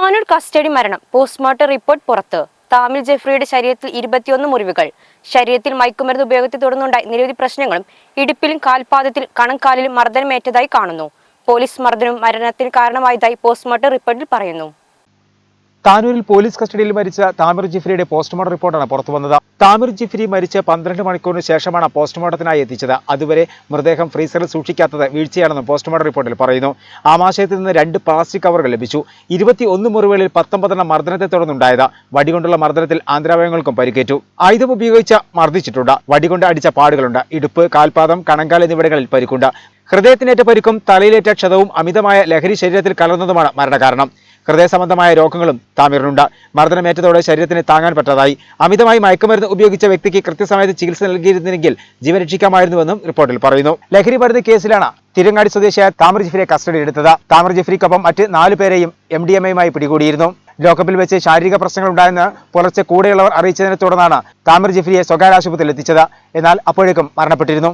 Tanur custody മരണം. Postmortem report പുറത്ത്. താമിൽ ജെഫ്രിയുടെ ശരീരത്തിൽ ഇരുപത്തിയൊന്ന് മുറിവുകൾ. ശരീരത്തിൽ മയക്കുമരുന്ന് ഉപയോഗത്തെ തുടർന്നുണ്ടായ. നിരവധി പ്രശ്നങ്ങളും ഇടുപ്പിലും കാൽപാദത്തിൽ കണങ്കാലിലും മർദ്ദനമേറ്റതായി കാണുന്നു. പോലീസ് മർദ്ദനവും മരണത്തിന് കാരണമായതായി പോസ്റ്റ്മോർട്ടം റിപ്പോർട്ടിൽ പറയുന്നു. താനൂരിൽ പോലീസ് കസ്റ്റഡിയിൽ മരിച്ച താമിർ ജിഫ്രിയുടെ പോസ്റ്റ്മോർട്ടം റിപ്പോർട്ടാണ് പുറത്തു വന്നത് താമിർ ജിഫ്രി മരിച്ച് പന്ത്രണ്ട് മണിക്കൂറിന് ശേഷമാണ് പോസ്റ്റ്മോർട്ടത്തിനായി എത്തിച്ചത്. അതുവരെ മൃതദേഹം ഫ്രീസറിൽ സൂക്ഷിക്കാത്തത് വീഴ്ചയാണെന്ന് പോസ്റ്റ്മോർട്ടം റിപ്പോർട്ടിൽ പറയുന്നു. ആമാശയത്തിൽ നിന്ന് രണ്ട് പ്ലാസ്റ്റിക് കവറുകൾ ലഭിച്ചു. ഇരുപത്തി ഒന്ന് മുറിവുകളിൽ പത്തൊമ്പതെണ്ണം മർദ്ദനത്തെ തുടർന്നുണ്ടായത്. വടികൊണ്ടുള്ള മർദ്ദനത്തിൽ ആന്തരാവയവങ്ങൾക്കും പരിക്കേറ്റു. ആയുധം ഉപയോഗിച്ച മർദ്ദിച്ചിട്ടുണ്ട്. വടികൊണ്ട് അടിച്ച പാടുകളുണ്ട്. ഇടുപ്പ് കാൽപാദം കണങ്കാൽ എന്നിവിടങ്ങളിൽ പരിക്കുണ്ട്. ഹൃദയത്തിനേറ്റ പരിക്കും തലയിലേറ്റ ക്ഷതവും അമിതമായ ലഹരി ശരീരത്തിൽ കലർന്നതുമാണ് മരണകാരണം. ഹൃദയ സംബന്ധമായ രോഗങ്ങളും താമിറിനുണ്ട്. മർദ്ദനമേറ്റതോടെ ശരീരത്തിന് താങ്ങാൻ പറ്റാതായി. അമിതമായി മയക്കുമരുന്ന് ഉപയോഗിച്ച വ്യക്തിക്ക് കൃത്യസമയത്ത് ചികിത്സ നൽകിയിരുന്നെങ്കിൽ ജീവൻ രക്ഷിക്കാമായിരുന്നുവെന്നും റിപ്പോർട്ടിൽ പറയുന്നു. ലഹരി മരുന്ന് കേസിലാണ് തിരങ്ങാടി സ്വദേശിയായ താമർ ജിഫിനെ കസ്റ്റഡിയിലെടുത്തത് താമർ ജിഫ്രിക്കൊപ്പം മറ്റ് നാലു പേരെയും എം ഡി എം എയുമായി പിടികൂടിയിരുന്നു. ലോക്കപ്പിൽ വെച്ച് ശാരീരിക പ്രശ്നങ്ങൾ ഉണ്ടായെന്ന് പുലർച്ചെ കൂടെയുള്ളവർ അറിയിച്ചതിനെ തുടർന്നാണ് താമർ ജിഫ്രിയെ സ്വകാര്യ ആശുപത്രിയിൽ എത്തിച്ചത്. എന്നാൽ അപ്പോഴേക്കും മരണപ്പെട്ടിരുന്നു.